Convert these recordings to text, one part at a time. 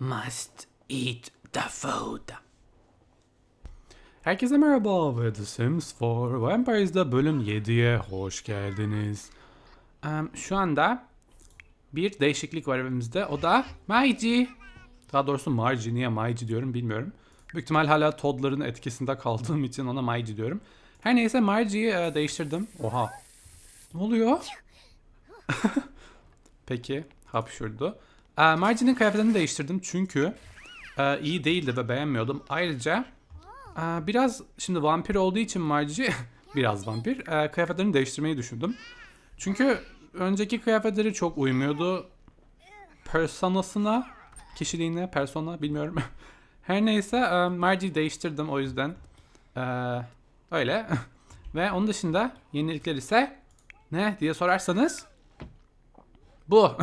must eat the food. Herkese merhaba ve The Sims 4 Vampires'da bölüm 7'ye hoş geldiniz. Em, şu anda bir değişiklik var evimizde. O da Maiji. Daha doğrusu Margie. Niye Maiji diyorum bilmiyorum. Büyük ihtimal hala Todd'ların etkisinde kaldığım için ona Maiji diyorum. Her neyse Margie'yi e, değiştirdim. Oha. Ne oluyor? Peki. Hapşurdu. E, Margie'nin kıyafetlerini değiştirdim çünkü e, iyi değildi ve beğenmiyordum. Ayrıca e, biraz şimdi vampir olduğu için Margie biraz vampir. E, kıyafetlerini değiştirmeyi düşündüm. Çünkü önceki kıyafetleri çok uymuyordu. Personasına, kişiliğine, persona bilmiyorum. Her neyse e, Margie'yi değiştirdim o yüzden. E, öyle. Ve onun dışında yenilikler ise ne diye sorarsanız bu.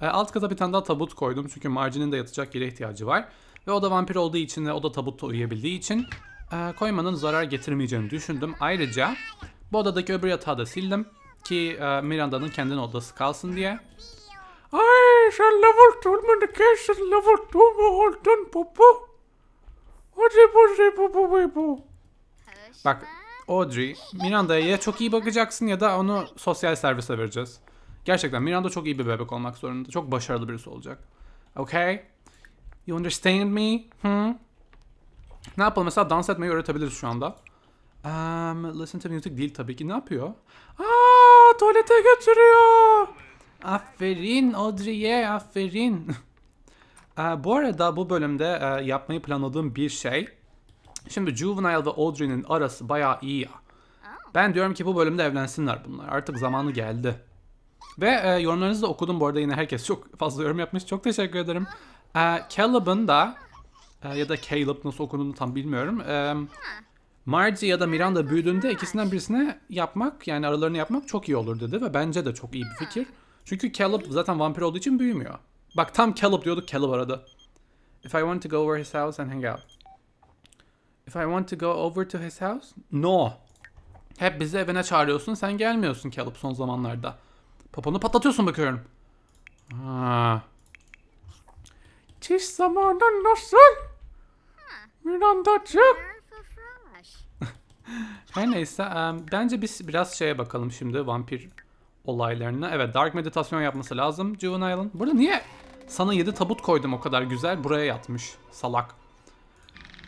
E, Alt kata bir tane daha tabut koydum çünkü Margie'nin de yatacak yere ihtiyacı var. Ve o da vampir olduğu için ve o da tabutta uyuyabildiği için e, koymanın zarar getirmeyeceğini düşündüm. Ayrıca bu odadaki öbür yatağı da sildim ki e, Miranda'nın kendine odası kalsın diye. Ay sen level kesin level turma oldun popo. Hadi bu bu bu bu. Bak Audrey, Miranda'ya ya çok iyi bakacaksın ya da onu sosyal servise vereceğiz. Gerçekten Miranda çok iyi bir bebek olmak zorunda. Çok başarılı birisi olacak. Okay? You understand me? Hmm? Ne yapalım? Mesela dans etmeyi öğretebiliriz şu anda. Um, listen to music değil tabii ki. Ne yapıyor? Aa, tuvalete götürüyor. Aferin Audrey'e, aferin. Aa, bu arada bu bölümde e, yapmayı planladığım bir şey. Şimdi Juvenile ve Audrey'nin arası bayağı iyi ya. Ben diyorum ki bu bölümde evlensinler bunlar. Artık zamanı geldi. Ve e, yorumlarınızı da okudum bu arada yine herkes çok fazla yorum yapmış. Çok teşekkür ederim. E, Caleb'ın da e, ya da Caleb nasıl okunduğunu tam bilmiyorum. E, Margie ya da Miranda büyüdüğünde ikisinden birisine yapmak yani aralarını yapmak çok iyi olur dedi ve bence de çok iyi bir fikir. Çünkü Caleb zaten vampir olduğu için büyümüyor. Bak tam Caleb diyorduk Caleb aradı. If I want to go over his house and hang out. If I want to go over to his house? No. Hep bizi evine çağırıyorsun sen gelmiyorsun Caleb son zamanlarda. Poponu patlatıyorsun bakıyorum. Ha. Çiş zamanı nasıl? Mirandacık. Her neyse em, bence biz biraz şeye bakalım şimdi vampir olaylarına. Evet dark meditasyon yapması lazım Juvenile'ın. Burada niye sana 7 tabut koydum o kadar güzel buraya yatmış salak.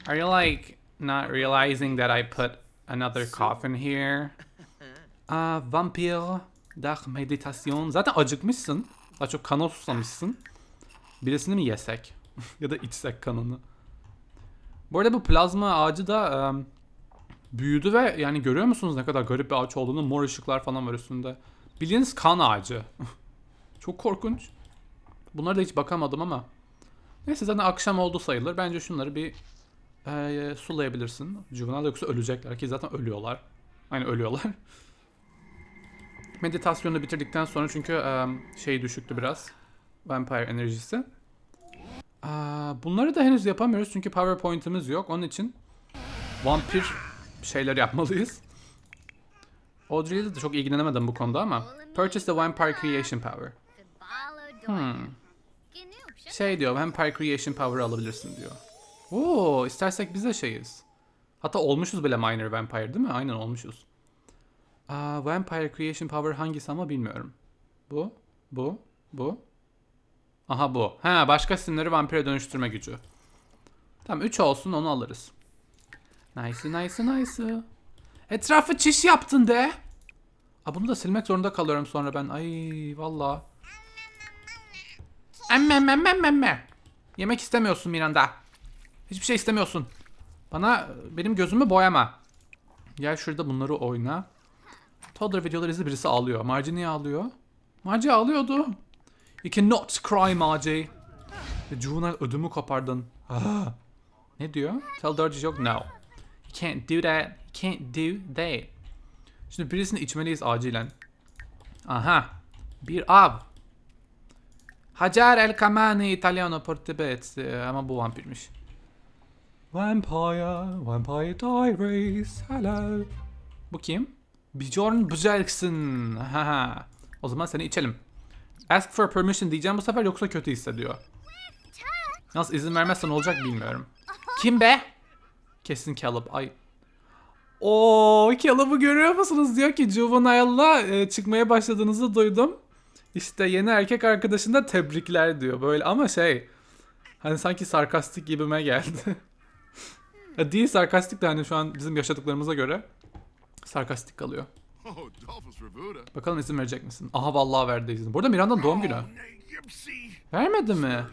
Are you like not realizing that I put another coffin here? Aa, vampir, dark meditasyon. Zaten acıkmışsın. Daha çok kana susamışsın. Birisini mi yesek? ya da içsek kanını. Bu arada bu plazma ağacı da em, büyüdü ve yani görüyor musunuz ne kadar garip bir ağaç olduğunu? Mor ışıklar falan var üstünde. Bildiğiniz kan ağacı. Çok korkunç. Bunlara da hiç bakamadım ama. Neyse zaten akşam oldu sayılır. Bence şunları bir e, sulayabilirsin. Juvenile yoksa ölecekler ki zaten ölüyorlar. Aynı ölüyorlar. Meditasyonu bitirdikten sonra çünkü e, şey düşüktü biraz. Vampire enerjisi. Aa, bunları da henüz yapamıyoruz çünkü PowerPoint'imiz yok. Onun için vampir şeyler yapmalıyız. Audrey'le de çok ilgilenemedim bu konuda ama. Purchase the Vampire Creation Power. Hmm. Şey diyor, Vampire Creation Power alabilirsin diyor. Oo, istersek biz de şeyiz. Hatta olmuşuz bile Minor Vampire değil mi? Aynen olmuşuz. Aa, Vampire Creation Power hangisi ama bilmiyorum. Bu, bu, bu. Aha bu. Ha başka simleri vampire dönüştürme gücü. Tamam 3 olsun onu alırız. Nice nice nice. Etrafı çiş yaptın de. Aa, bunu da silmek zorunda kalıyorum sonra ben. Ay valla. Emme emme emme emme. Yemek istemiyorsun Miranda. Hiçbir şey istemiyorsun. Bana benim gözümü boyama. Gel şurada bunları oyna. Toddler videoları izle birisi ağlıyor. Margie niye ağlıyor? Margie ağlıyordu. You cannot cry Margie. Ve Juvenile ödümü kopardın. Ah. Ne diyor? Tell dirty joke? No. You can't do that. You can't do that. Şimdi birisini içmeliyiz acilen. Aha. Bir av. Hacer el Kamani Italiano Portebet. Ama bu vampirmiş. Vampire, Vampire Diaries, hello. Bu kim? Bjorn Bjelksen. Haha. O zaman seni içelim. Ask for permission diyeceğim bu sefer yoksa kötü hissediyor. Yalnız izin vermezsen olacak bilmiyorum. Kim be? Kesin Caleb. Ay. Oo, Caleb'ı görüyor musunuz? Diyor ki Juvenile'la e, çıkmaya başladığınızı duydum. İşte yeni erkek arkadaşında tebrikler diyor. Böyle ama şey hani sanki sarkastik gibime geldi. Değil sarkastik de hani şu an bizim yaşadıklarımıza göre sarkastik kalıyor. Oh. Bakalım izin verecek misin? Aha vallahi verdi izin. Burada Miranda'nın doğum günü. Yipsy. Vermedi mi?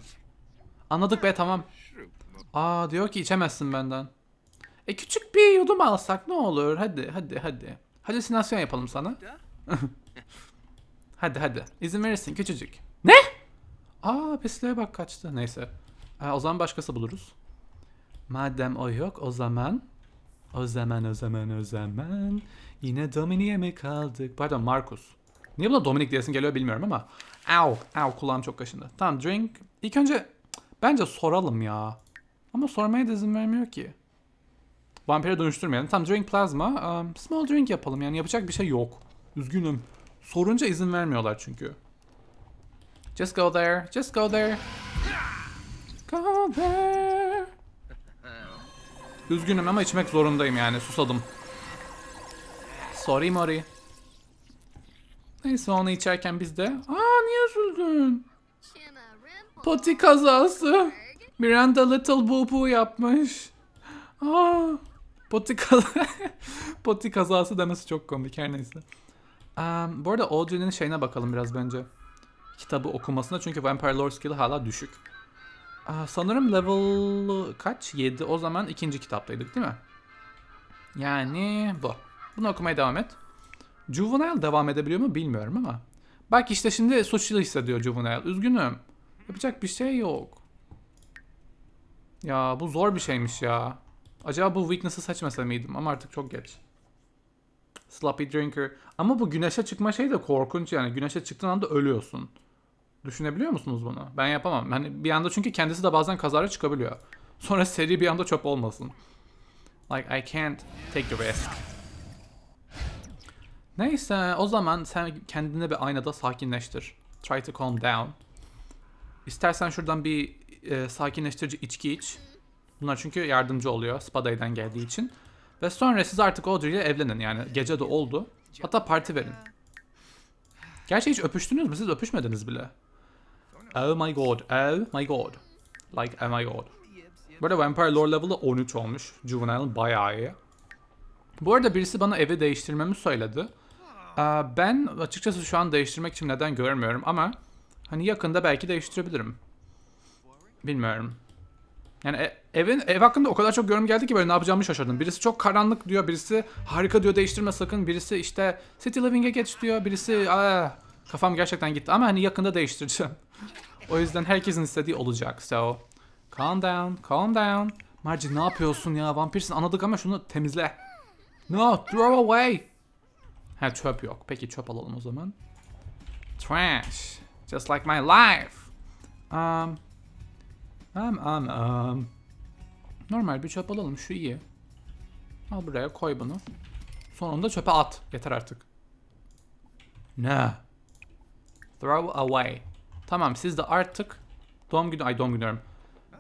Anladık be tamam. Aa diyor ki içemezsin benden. E küçük bir yudum alsak ne olur? Hadi hadi hadi. Halüsinasyon yapalım sana. hadi hadi. İzin verirsin küçücük. Ne? Aa pisliğe bak kaçtı. Neyse. Ha, o zaman başkası buluruz. Madem o yok o zaman o zaman o zaman o zaman yine Dominik'e mi kaldık? Pardon Markus. Niye buna Dominik diyesin geliyor bilmiyorum ama. Au, au kulağım çok kaşındı. Tamam drink. İlk önce bence soralım ya. Ama sormaya da izin vermiyor ki. Vampire dönüştürmeyelim. Tamam drink plasma. Um, small drink yapalım yani yapacak bir şey yok. Üzgünüm. Sorunca izin vermiyorlar çünkü. Just go there. Just go there. Go there. Üzgünüm ama içmek zorundayım yani. Susadım. Sorry Mori. Neyse onu içerken biz de... Aa niye üzüldün? Poti kazası. Miranda Little Boo Boo yapmış. Aa, poti, kaza poti kazası demesi çok komik her neyse. Um, bu arada Audrey'nin şeyine bakalım biraz bence. Kitabı okumasına çünkü Vampire Lore skill'i hala düşük. Sanırım level kaç? 7. O zaman ikinci kitaptaydık değil mi? Yani bu. Bunu okumaya devam et. Juvenile devam edebiliyor mu bilmiyorum ama. Bak işte şimdi suçlu hissediyor Juvenile. Üzgünüm. Yapacak bir şey yok. Ya bu zor bir şeymiş ya. Acaba bu weakness'ı seçmese miydim ama artık çok geç. Sloppy drinker. Ama bu güneşe çıkma şey de korkunç yani. Güneşe çıktığın anda ölüyorsun. Düşünebiliyor musunuz bunu? Ben yapamam. Hani bir anda çünkü kendisi de bazen kazara çıkabiliyor. Sonra seri bir anda çöp olmasın. Like I can't take the risk. Neyse o zaman sen kendine bir aynada sakinleştir. Try to calm down. İstersen şuradan bir e, sakinleştirici içki iç. Bunlar çünkü yardımcı oluyor Spada'dan geldiği için. Ve sonra siz artık Audrey ile evlenin yani gece de oldu. Hatta parti verin. Gerçi hiç öpüştünüz mü? Siz öpüşmediniz bile. Oh my god, oh my god. Like oh my god. Bu arada Vampire Lore level'ı 13 olmuş. Juvenile'ın bayağı iyi. Bu arada birisi bana evi değiştirmemi söyledi. Ben açıkçası şu an değiştirmek için neden görmüyorum ama hani yakında belki değiştirebilirim. Bilmiyorum. Yani e- evin ev hakkında o kadar çok yorum geldi ki böyle ne yapacağımı şaşırdım. Birisi çok karanlık diyor, birisi harika diyor değiştirme sakın, birisi işte City Living'e geç diyor, birisi aa, kafam gerçekten gitti ama hani yakında değiştireceğim. O yüzden herkesin istediği olacak. So calm down, calm down. Marci ne yapıyorsun ya? Vampirsin anladık ama şunu temizle. No, throw away. Ha çöp yok. Peki çöp alalım o zaman. Trash. Just like my life. Um, um, um, um. Normal bir çöp alalım. Şu iyi. Al buraya koy bunu. Sonunda çöpe at. Yeter artık. Ne? Throw away. Tamam siz de artık doğum günü ay doğum günü diyorum.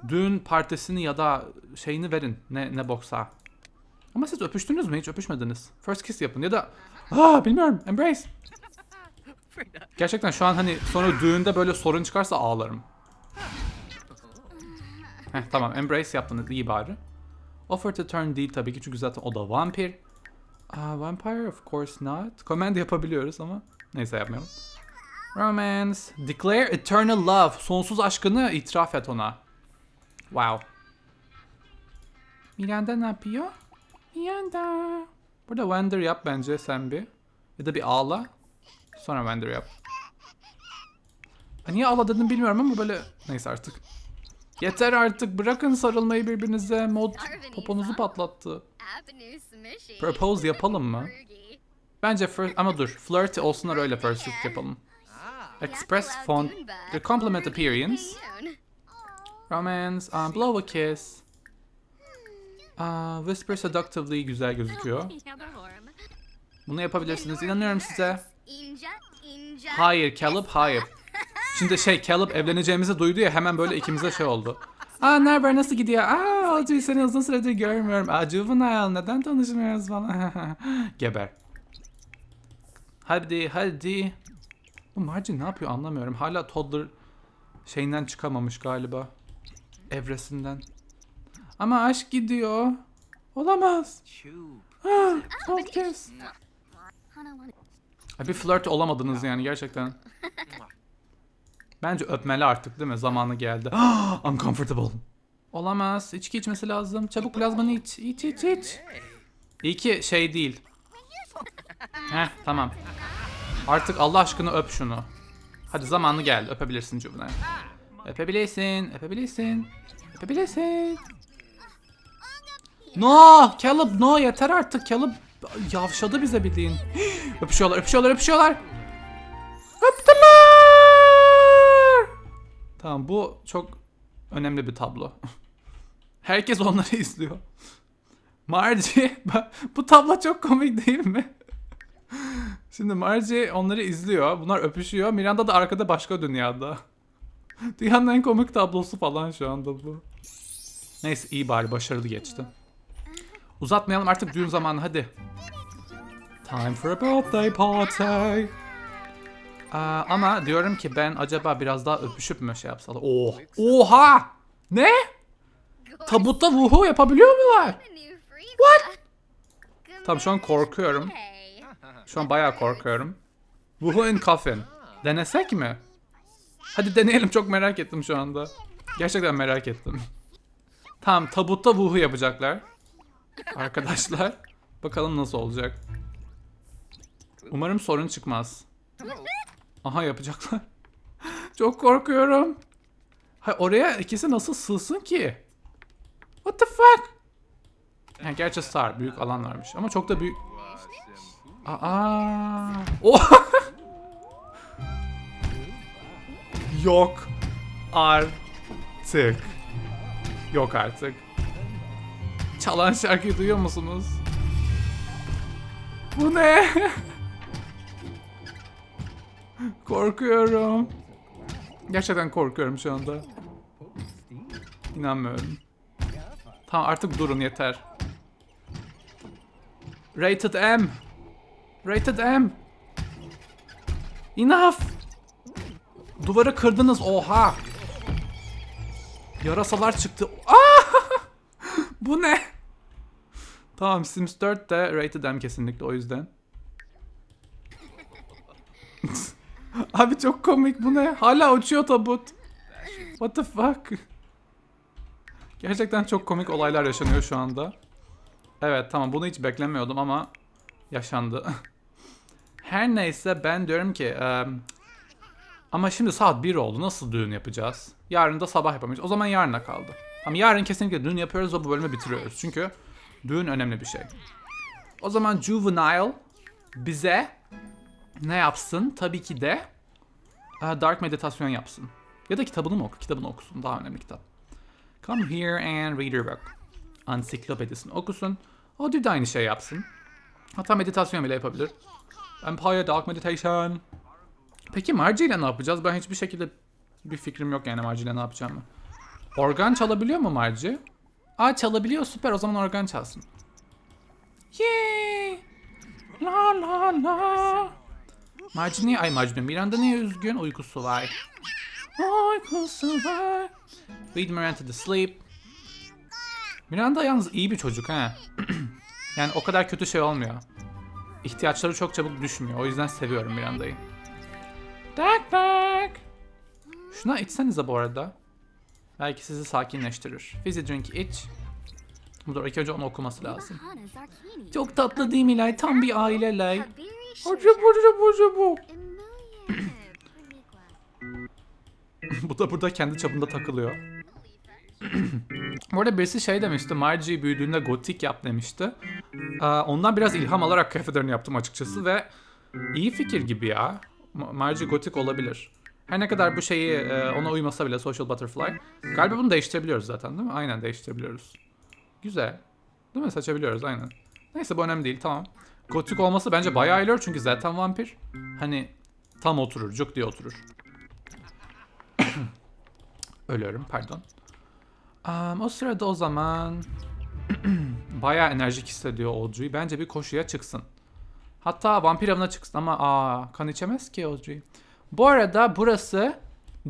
Düğün partisini ya da şeyini verin. Ne ne boksa. Ama siz öpüştünüz mü? Hiç öpüşmediniz. First kiss yapın ya da Aa bilmiyorum. Embrace. Gerçekten şu an hani sonra düğünde böyle sorun çıkarsa ağlarım. Heh tamam embrace yaptınız iyi bari. Offer to turn değil tabii ki çünkü zaten o da vampir. Aa, vampire of course not. Command yapabiliyoruz ama neyse yapmayalım. Romance. Declare eternal love. Sonsuz aşkını itiraf et ona. Wow. Miranda ne yapıyor? Miranda. Burada Wender yap bence sen bir. Ya da bir ağla. Sonra Wender yap. Niye ağla dedim bilmiyorum ama böyle... Neyse artık. Yeter artık bırakın sarılmayı birbirinize. Mod poponuzu patlattı. Propose yapalım mı? Bence first... Ama dur. Flirty olsunlar öyle first yapalım. Express font. The compliment appearance. Romance. um, blow a kiss. Aa, whisper seductively güzel gözüküyor. Bunu yapabilirsiniz. İnanıyorum size. Hayır Caleb hayır. Şimdi şey Caleb evleneceğimizi duydu ya hemen böyle ikimize şey oldu. Aa ne haber nasıl gidiyor? Aa Audrey seni uzun süredir görmüyorum. Aa Juvenile neden tanışmıyoruz falan. Geber. Hadi hadi. Bu Margie ne yapıyor anlamıyorum. Hala toddler şeyinden çıkamamış galiba. Evresinden. Ama aşk gidiyor. Olamaz. Ah, podcast. Ay, Bir flört olamadınız yani gerçekten. Bence öpmeli artık değil mi? Zamanı geldi. Uncomfortable. Olamaz. İçki içmesi lazım. Çabuk plazmanı iç. İç iç iç. İyi ki şey değil. Heh tamam. Artık Allah aşkına öp şunu. Hadi zamanı geldi. Öpebilirsin Juvenile. Öpebilirsin. Öpebilirsin. Öpebilirsin. No! Caleb no yeter artık. Caleb yavşadı bize bildiğin. öpüşüyorlar, öpüşüyorlar, öpüşüyorlar. Öptüler! Tamam bu çok önemli bir tablo. Herkes onları izliyor. Margie, bu tablo çok komik değil mi? Şimdi Margie onları izliyor. Bunlar öpüşüyor. Miranda da arkada başka dünyada. Dünyanın en komik tablosu falan şu anda bu. Neyse iyi bari başarılı geçti. Uzatmayalım artık düğün zamanı hadi. Time for a birthday party. Aa, ama diyorum ki ben acaba biraz daha öpüşüp mü şey yapsalar? Oh. Oha! Ne? Tabutta vuhu yapabiliyor mular? What? Tamam şu an korkuyorum. Şu an bayağı korkuyorum. Wuhu in coffin. Denesek mi? Hadi deneyelim çok merak ettim şu anda. Gerçekten merak ettim. Tamam tabutta Wuhu yapacaklar. Arkadaşlar. Bakalım nasıl olacak. Umarım sorun çıkmaz. Aha yapacaklar. Çok korkuyorum. Ha, oraya ikisi nasıl sığsın ki? What the fuck? Ha, gerçi star büyük alan varmış ama çok da büyük. Aa. Oh. Yok artık. Yok artık. Çalan şarkıyı duyuyor musunuz? Bu ne? Korkuyorum. Gerçekten korkuyorum şu anda. İnanmıyorum. Tamam artık durun yeter. Rated M. Rated M. Enough. Duvarı kırdınız oha. Yarasalar çıktı. Aa! Bu ne? Tamam Sims 4 de rated M kesinlikle o yüzden. Abi çok komik bu ne? Hala uçuyor tabut. What the fuck? Gerçekten çok komik olaylar yaşanıyor şu anda. Evet tamam bunu hiç beklemiyordum ama yaşandı. Her neyse ben diyorum ki em, ama şimdi saat 1 oldu nasıl düğün yapacağız? Yarın da sabah yapamayız. O zaman yarına kaldı. Ama yarın kesinlikle düğün yapıyoruz ve bu bölümü bitiriyoruz. Çünkü düğün önemli bir şey. O zaman Juvenile bize ne yapsın? Tabii ki de e, Dark Meditasyon yapsın. Ya da kitabını mı oku? Kitabını okusun. Daha önemli kitap. Come here and read your book. Ansiklopedisini okusun. Audrey de aynı şey yapsın. Hatta meditasyon bile yapabilir. Empire Dark Meditation. Peki Margie ile ne yapacağız? Ben hiçbir şekilde bir fikrim yok yani Margie ile ne yapacağımı. Organ çalabiliyor mu Margie? Aa çalabiliyor süper o zaman organ çalsın. Yay! La la la. Margie niye? Ay Margie. Miranda niye üzgün? Uykusu var. Uykusu var. Read Miranda to sleep. Miranda yalnız iyi bir çocuk ha. yani o kadar kötü şey olmuyor. İhtiyaçları çok çabuk düşmüyor. O yüzden seviyorum Miranda'yı. Tak tak. Şuna içsenize bu arada. Belki sizi sakinleştirir. Fizzy drink iç. Dur ilk önce onu okuması lazım. Çok tatlı değil mi Lay? Tam bir aile Lay. Acı bu acı bu Bu da burada kendi çapında takılıyor. Bu arada birisi şey demişti. Margie büyüdüğünde gotik yap demişti. Ee, ondan biraz ilham alarak kıyafetlerini yaptım açıkçası ve iyi fikir gibi ya. Ma- Margie gotik olabilir. Her ne kadar bu şeyi e, ona uymasa bile Social Butterfly. Galiba bunu değiştirebiliyoruz zaten değil mi? Aynen değiştirebiliyoruz. Güzel. Değil mi? Seçebiliyoruz aynen. Neyse bu önemli değil tamam. Gotik olması bence bayağı iyiler çünkü zaten vampir. Hani tam oturur, cuk diye oturur. Ölüyorum pardon. Um, o sırada o zaman bayağı enerjik hissediyor Audrey. Bence bir koşuya çıksın. Hatta vampir avına çıksın ama aa kan içemez ki Audrey. Bu arada burası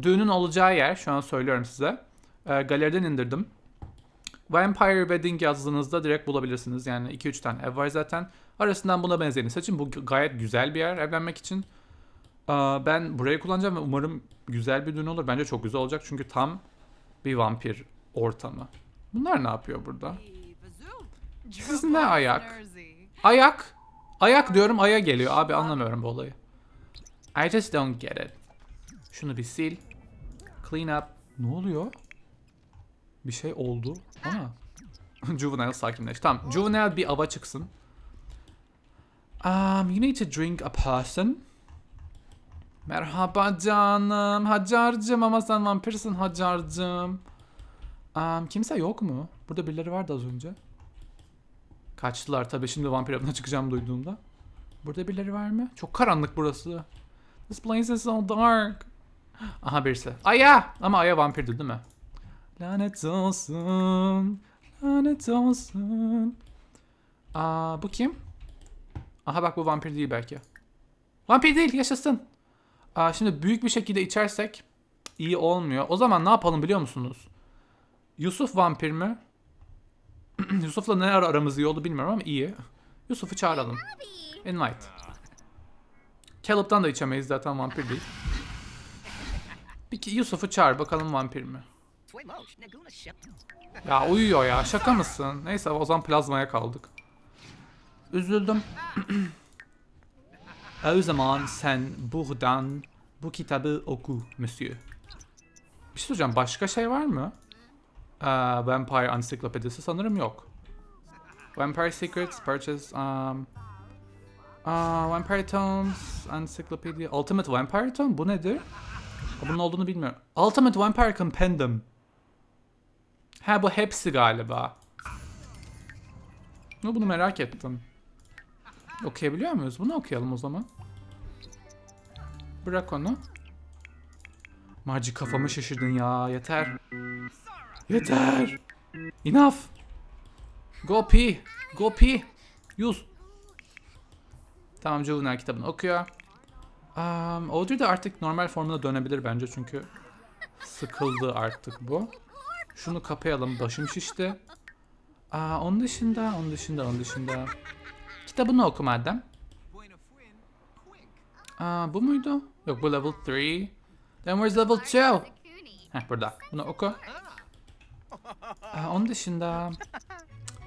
düğünün olacağı yer. Şu an söylüyorum size. Ee, galeriden indirdim. Vampire Wedding yazdığınızda direkt bulabilirsiniz. Yani 2-3 tane ev var zaten. Arasından buna benzeyeni seçin. Bu gayet güzel bir yer evlenmek için. Aa, ben burayı kullanacağım ve umarım güzel bir düğün olur. Bence çok güzel olacak çünkü tam bir vampir ortamı. Bunlar ne yapıyor burada? Siz ne ayak? Ayak. Ayak diyorum aya geliyor. Abi anlamıyorum bu olayı. I just don't get it. Şunu bir sil. Clean up. Ne oluyor? Bir şey oldu. Ama. Juvenile sakinleş. Tamam. Juvenile bir ava çıksın. Um, you need to drink a person. Merhaba canım. Hacar'cım ama sen vampirsin Hacar'cım. Um, kimse yok mu? Burada birileri vardı az önce. Kaçtılar tabii şimdi vampir avına çıkacağım duyduğumda. Burada birileri var mı? Çok karanlık burası. This place is so dark. Aha birisi. Aya! Ama Aya vampirdi değil mi? Lanet olsun. Lanet olsun. Aa bu kim? Aha bak bu vampir değil belki. Vampir değil yaşasın. Aa, şimdi büyük bir şekilde içersek iyi olmuyor. O zaman ne yapalım biliyor musunuz? Yusuf vampir mi? Yusuf'la ne ara aramız iyi bilmiyorum ama iyi. Yusuf'u çağıralım. Invite. Caleb'dan da içemeyiz zaten vampir değil. Bir Yusuf'u çağır bakalım vampir mi? Ya uyuyor ya şaka mısın? Neyse o zaman plazmaya kaldık. Üzüldüm. o zaman sen buradan bu kitabı oku monsieur. Bir şey soracağım başka şey var mı? Ee, Vampire Ansiklopedisi sanırım yok. Vampire Secrets, Purchase, um, uh, Vampire Tomes, Encyclopedia, Ultimate Vampire Tome, bu nedir? Bunun olduğunu bilmiyorum. Ultimate Vampire Compendium. Ha bu hepsi galiba. Bunu merak ettim. Okuyabiliyor muyuz? Bunu okuyalım o zaman. Bırak onu. Marci kafamı şişirdin ya. Yeter. Yeter. Enough. Go pee. Go pee. Use. Tamam Juvenile kitabını okuyor. Um, Audrey de artık normal formuna dönebilir bence çünkü sıkıldı artık bu. Şunu kapayalım. Başım şişti. Aa, onun dışında, onun dışında, onun dışında. Kitabını oku madem. Aa, bu muydu? Yok bu level 3. Then where's level 2? Heh burada. Bunu oku. Aa, onun dışında...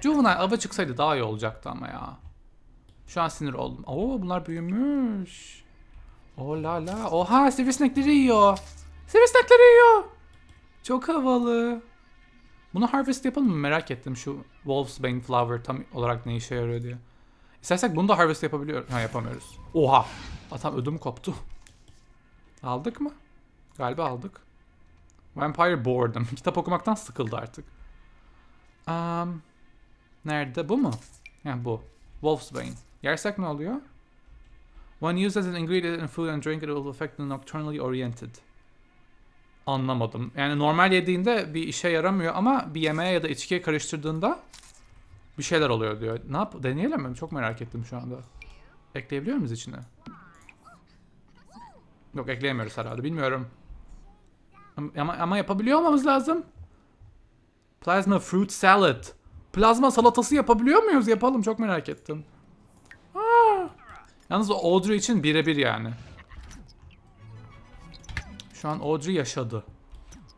Juvenile ava çıksaydı daha iyi olacaktı ama ya. Şu an sinir oldum. Oo bunlar büyümüş. Oh la la. Oha sivrisinekleri yiyor. Sivrisinekleri yiyor. Çok havalı. Bunu harvest yapalım mı? Merak ettim şu Wolfsbane Flower tam olarak ne işe yarıyor diye. İstersek bunu da harvest yapabiliyoruz. Ha yapamıyoruz. Oha. Atam ödüm koptu. Aldık mı? Galiba aldık. Vampire Boredom. Kitap okumaktan sıkıldı artık. Um, nerede? Bu mu? Ha bu. Wolfsbane. Yersek ne oluyor? When used as an ingredient in food and drink it will affect the nocturnally oriented. Anlamadım. Yani normal yediğinde bir işe yaramıyor ama bir yemeğe ya da içkiye karıştırdığında bir şeyler oluyor diyor. Ne yap? Deneyelim mi? Çok merak ettim şu anda. Ekleyebiliyor muyuz içine? Yok ekleyemiyoruz herhalde. Bilmiyorum. Ama, ama yapabiliyor olmamız lazım. Plasma fruit salad. Plazma salatası yapabiliyor muyuz? Yapalım. Çok merak ettim. Aa! Yalnız o Audrey için birebir yani. Şu an Audrey yaşadı.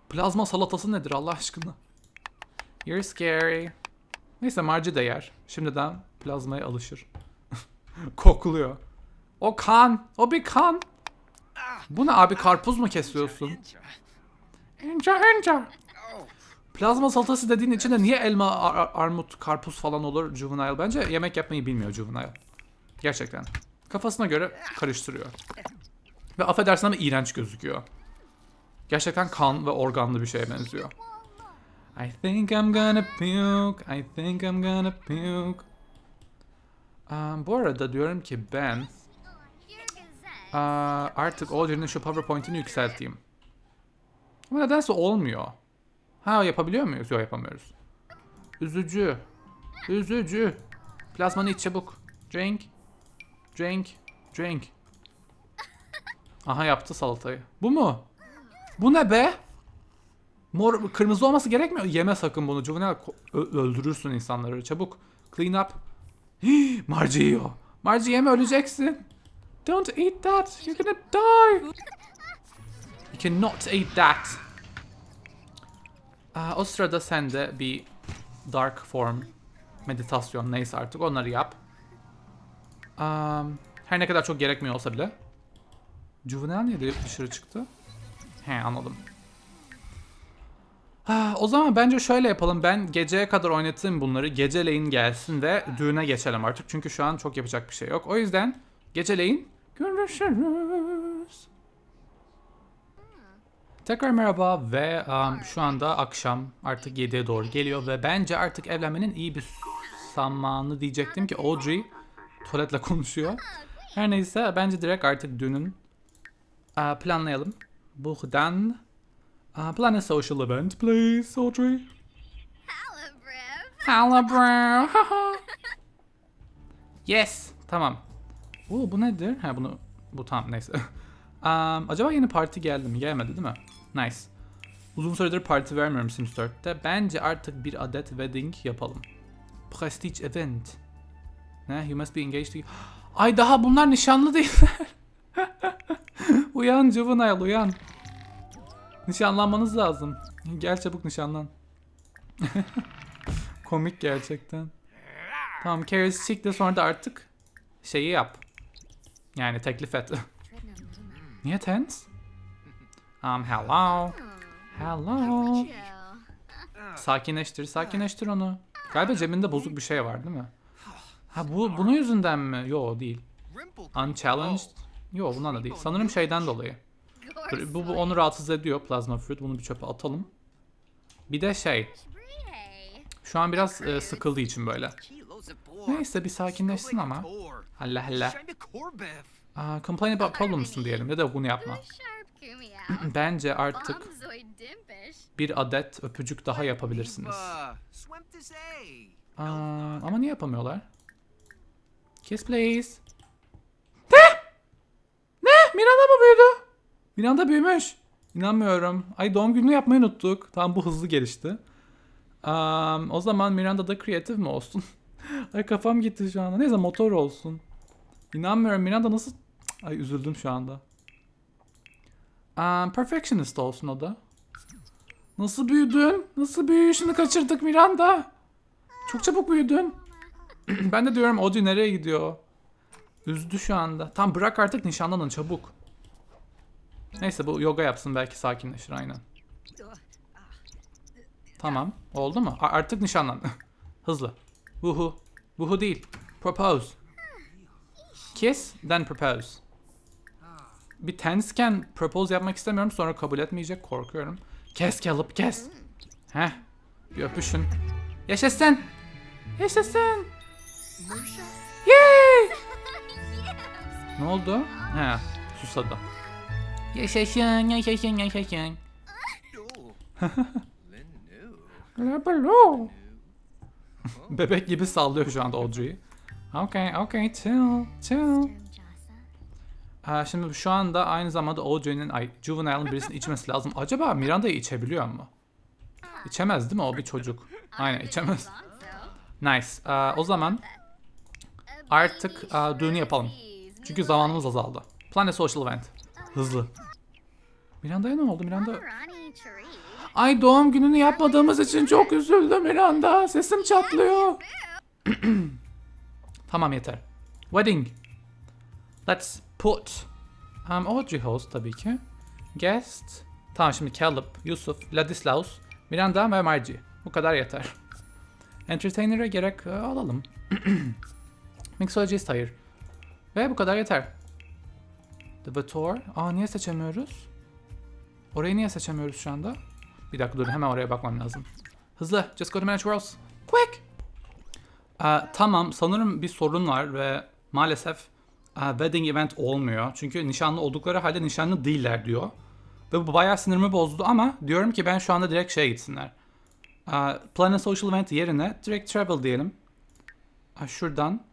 Plazma salatası nedir Allah aşkına? You're scary. Neyse Marci de yer. Şimdiden plazmaya alışır. Kokluyor. O kan. O bir kan. Bu ne abi karpuz mu kesiyorsun? Enca enca. Plazma salatası dediğin içinde niye elma, ar- ar- armut, karpuz falan olur Juvenile? Bence yemek yapmayı bilmiyor Juvenile. Gerçekten. Kafasına göre karıştırıyor. Ve affedersin ama iğrenç gözüküyor. Gerçekten kan ve organlı bir şeye benziyor. I think I'm gonna puke. I think I'm gonna puke. Um, bu arada diyorum ki ben aa, artık Audrey'nin şu PowerPoint'ini yükselteyim. Ama nedense olmuyor. Ha yapabiliyor muyuz? Yok yapamıyoruz. Üzücü. Üzücü. Plazmanı iç çabuk. Drink. Drink. Drink. Aha yaptı salatayı. Bu mu? Bu ne be? Mor, kırmızı olması gerekmiyor. Yeme sakın bunu. Ö- öldürürsün insanları. Çabuk. Clean up. Margie yiyor. Margie yeme öleceksin. Don't eat that. You're gonna die. You cannot eat that. Aa, o sırada sen de bir dark form meditasyon neyse artık onları yap. Am, her ne kadar çok gerekmiyor olsa bile. Juvenile niye dışarı çıktı? He anladım. Ah, o zaman bence şöyle yapalım. Ben geceye kadar oynatayım bunları. Geceleyin gelsin ve düğüne geçelim artık. Çünkü şu an çok yapacak bir şey yok. O yüzden geceleyin görüşürüz. Tekrar merhaba ve um, şu anda akşam artık 7'ye doğru geliyor ve bence artık evlenmenin iyi bir zamanı diyecektim ki Audrey tuvaletle konuşuyor. Her neyse bence direkt artık düğünün uh, planlayalım. Buradan uh, plan a social event please Audrey. Hello, bro. yes. Tamam. Oo, bu nedir? Ha bunu bu tamam neyse. Um, acaba yeni parti geldi mi? Gelmedi değil mi? Nice. Uzun süredir parti vermiyorum Sims 4'te. Bence artık bir adet wedding yapalım. Prestige event. Ne? You must be engaged to... Ay daha bunlar nişanlı değiller. uyan Juvenile uyan. Nişanlanmanız lazım. Gel çabuk nişanlan. Komik gerçekten. Tamam Keris çıktı sonra da artık şeyi yap. Yani teklif et. Niye tense? Um, hello. Hello. Sakinleştir, sakinleştir onu. Galiba cebinde bozuk bir şey var değil mi? Ha bu bunun yüzünden mi? Yo değil. Unchallenged. Yo bundan da değil. Sanırım şeyden dolayı. Bu, bu onu rahatsız ediyor Plasma Fruit. Bunu bir çöpe atalım. Bir de şey. Şu an biraz e, sıkıldığı için böyle. Neyse bir sakinleşsin ama. Halla halla. Aa, complain about problems'ın diyelim ya da bunu yapma. Bence artık bir adet öpücük daha yapabilirsiniz. Aa, ama niye yapamıyorlar? Kiss please. Ne? Ne? Miranda mı büyüdü? Miranda büyümüş. İnanmıyorum. Ay doğum gününü yapmayı unuttuk. Tamam bu hızlı gelişti. Am, o zaman Miranda da kreatif mi olsun? Ay kafam gitti şu anda. Neyse motor olsun. İnanmıyorum Miranda nasıl... Ay üzüldüm şu anda. Am, perfectionist olsun o da. Nasıl büyüdün? Nasıl büyüyüşünü kaçırdık Miranda? Çok çabuk büyüdün. ben de diyorum Audrey nereye gidiyor? Üzdü şu anda. Tam bırak artık nişanlanın çabuk. Neyse bu yoga yapsın belki sakinleşir aynen. Tamam. Oldu mu? A- artık nişanlan. Hızlı. Vuhu. Vuhu değil. Propose. Kiss, then propose. Bir tensken propose yapmak istemiyorum sonra kabul etmeyecek korkuyorum. Kes kalıp kes. Heh. Bir öpüşün. Yaşasın. Yaşasın. Yay! ne oldu? He, susadı. Yaşasın, yaşasın, yaşasın. Bebek gibi sallıyor şu anda Audrey'i. Okay, okay, chill, chill. Şimdi şu anda aynı zamanda Audrey'nin, ay Juvenile'ın birisini içmesi lazım. Acaba Miranda'yı içebiliyor mu? İçemez değil mi? O bir çocuk. Aynen içemez. Nice. Aa, o zaman artık aa, düğünü yapalım. Çünkü zamanımız azaldı. Plan a social event. Hızlı. Miranda'ya ne oldu Miranda? Ay doğum gününü yapmadığımız için çok üzüldüm Miranda. Sesim çatlıyor. tamam yeter. Wedding. Let's put um, Audrey host tabii ki. Guest. Tamam şimdi Caleb, Yusuf, Ladislaus, Miranda ve Margie. Bu kadar yeter. Entertainer'e gerek e, alalım. Mixologist hayır. Ve bu kadar yeter. The Vator. Aa niye seçemiyoruz? Orayı niye seçemiyoruz şu anda? Bir dakika dur hemen oraya bakmam lazım. Hızlı. Just go to manage worlds. Quick. Aa, tamam sanırım bir sorun var ve maalesef aa, wedding event olmuyor. Çünkü nişanlı oldukları halde nişanlı değiller diyor. Ve bu bayağı sinirimi bozdu ama diyorum ki ben şu anda direkt şeye gitsinler. Aa, Plan a social event yerine direkt travel diyelim. Şuradan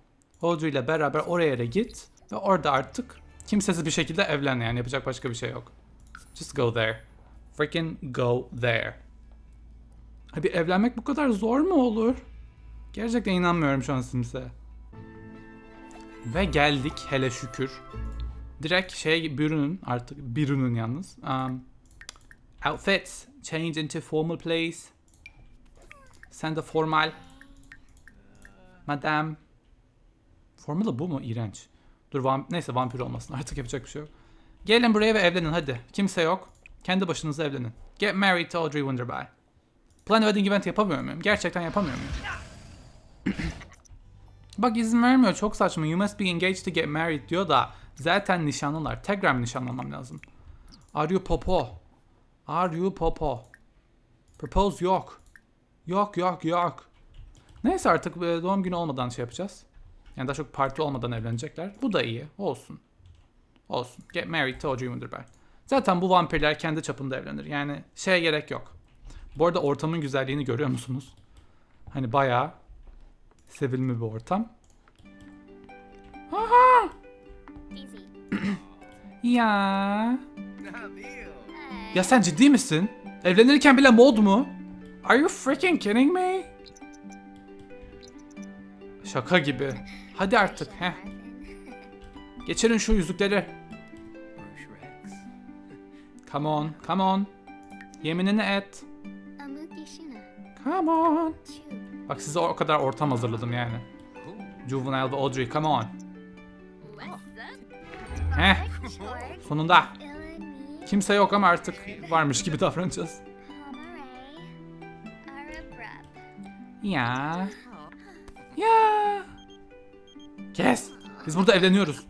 Audrey ile beraber oraya yere git ve orada artık kimsesiz bir şekilde evlen yani yapacak başka bir şey yok. Just go there. Freaking go there. Abi evlenmek bu kadar zor mu olur? Gerçekten inanmıyorum şu an Sims'e. Ve geldik hele şükür. Direkt şey bir ürünün artık bir ürünün yalnız. Um, outfits. Change into formal place. Sen de formal. Madam. Formalı bu mu? İğrenç. Dur vamp neyse vampir olmasın artık yapacak bir şey yok. Gelin buraya ve evlenin hadi. Kimse yok. Kendi başınıza evlenin. Get married to Audrey Wonderby. Plan wedding event yapamıyor muyum? Gerçekten yapamıyor muyum? Bak izin vermiyor çok saçma. You must be engaged to get married diyor da zaten nişanlılar. Tekrar mı nişanlamam lazım? Are you popo? Are you popo? Propose yok. Yok yok yok. Neyse artık e, doğum günü olmadan şey yapacağız. Yani daha çok parti olmadan evlenecekler. Bu da iyi. Olsun. Olsun. Get married to Audrey Wonderby. Zaten bu vampirler kendi çapında evlenir. Yani şeye gerek yok. Bu arada ortamın güzelliğini görüyor musunuz? Hani bayağı sevilme bir ortam. Aha! Easy. Ya. Ya sen ciddi misin? Evlenirken bile mod mu? Are you freaking kidding me? Şaka gibi. Hadi artık. Heh. Geçirin şu yüzükleri. Come on, come on. Yeminini et. Come on. Bak size o kadar ortam hazırladım yani. Juvenile ve Audrey, come on. Heh, sonunda. Kimse yok ama artık varmış gibi davranacağız. Ya. Ya. Kes. Biz burada evleniyoruz.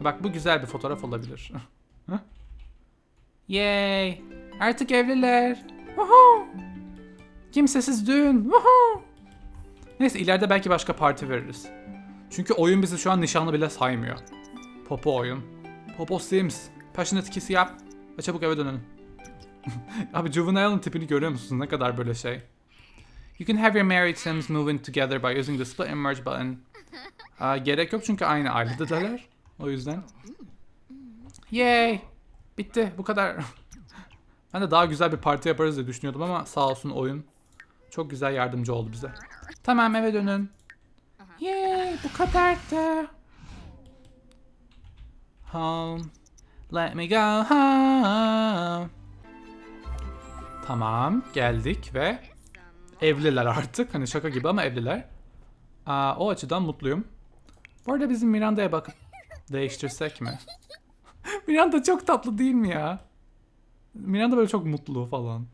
Bak bu güzel bir fotoğraf olabilir. Yay. Artık evliler. Woohoo. Kimsesiz düğün. Woohoo. Neyse ileride belki başka parti veririz. Çünkü oyun bizi şu an nişanlı bile saymıyor. Popo oyun. Popo Sims. Passionate kiss yap. Ve çabuk eve dönelim. Abi Juvenile'ın tipini görüyor musunuz? Ne kadar böyle şey. You can have your married Sims moving together by using the split and merge button. Aa, gerek yok çünkü aynı ailedeler. O yüzden. Yay! Bitti. Bu kadar. ben de daha güzel bir parti yaparız diye düşünüyordum ama sağ olsun oyun. Çok güzel yardımcı oldu bize. Tamam eve dönün. Yay! Bu kadardı. Home. Let me go home. Tamam geldik ve evliler artık. Hani şaka gibi ama evliler. Aa, o açıdan mutluyum. Bu arada bizim Miranda'ya bakıp değiştirsek mi? Miranda çok tatlı değil mi ya? Miranda böyle çok mutlu falan.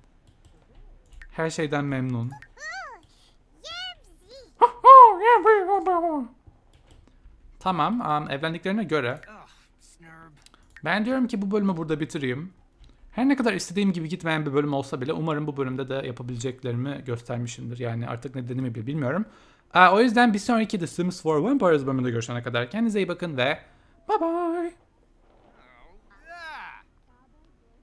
Her şeyden memnun. Tamam, um, evlendiklerine göre ben diyorum ki bu bölümü burada bitireyim. Her ne kadar istediğim gibi gitmeyen bir bölüm olsa bile umarım bu bölümde de yapabileceklerimi göstermişimdir. Yani artık ne dediğimi bile bilmiyorum. Aa, o yüzden bir sonraki The Sims 4 Vampires bölümünde görüşene kadar kendinize iyi bakın ve bye bye.